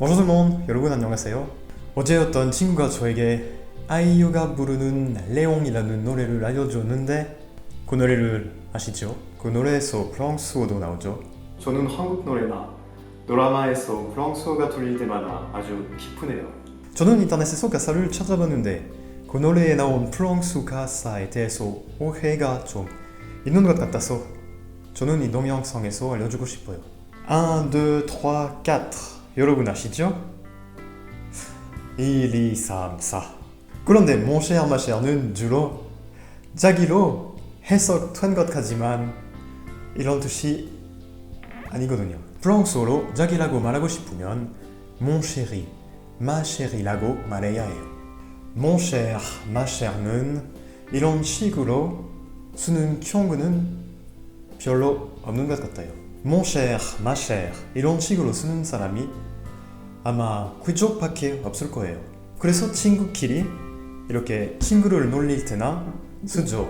Le monde, 여러분 안녕하세요. 어제 어떤 친구가 저에게 아이유가 부르는 레옹이라는 노래를 알려줬는데 그 노래를 아시죠? 그 노래에서 프랑스어도 나오죠. 저는 한국 노래나 드라마에서 프랑스어가 들릴 때마다 아주 기쁘네요. 저는 인터넷에서 가사를 찾아봤는데 그 노래에 나온 프랑스 가사에 대해서 오해가 좀 있는 것 같아서 저는 이 동영상에서 알려주고 싶어요. 1, 2, 3, 4 여러분 아시죠? 1, 2, 3, 4 그런데 몽쉐어 마쉐어는 주로 자기로 해석된 것 같지만 이런 뜻이 아니거든요. 프랑스어로 자기라고 말하고 싶으면 mon ché리라고 말해야 해요. mon chère는 이런 식으로 쓰는 경우는 별로 없는 것 같아요. mon cher, ma chère 이런 식으로 쓰는 사람이 아마 그쪽밖에 없을 거예요. 그래서 친구끼리 이렇게 친구를 놀릴 때나 쓰죠.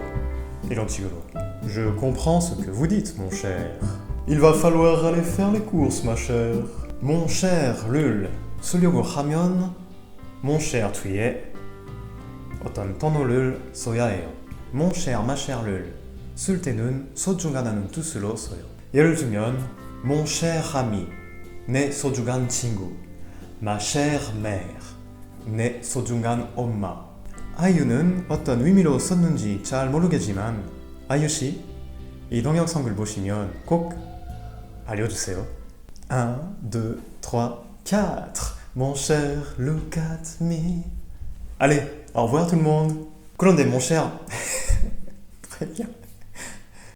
이런 식으로. Je comprends ce que vous dites, mon cher. Il va falloir aller faire les courses, ma chère. Mon cher를 쓰려고 하면 mon cher 뒤에 어떤 단어를 써야 해요. mon cher, ma chère를 쓸 때는 소중하다는 뜻으로 써요. 예를 들면 mon cher ami, 내 소중한 친구. ma chère mère, 내 소중한 엄마. 아이유는 어떤 의미로 썼는지 잘 모르겠지만 아이유 씨, 이 동영상을 보시면 꼭 알려주세요. 1, 2, 3, 4. Mon cher, look at me. Allez, au revoir tout le monde. 그런데 mon cher. Très bien.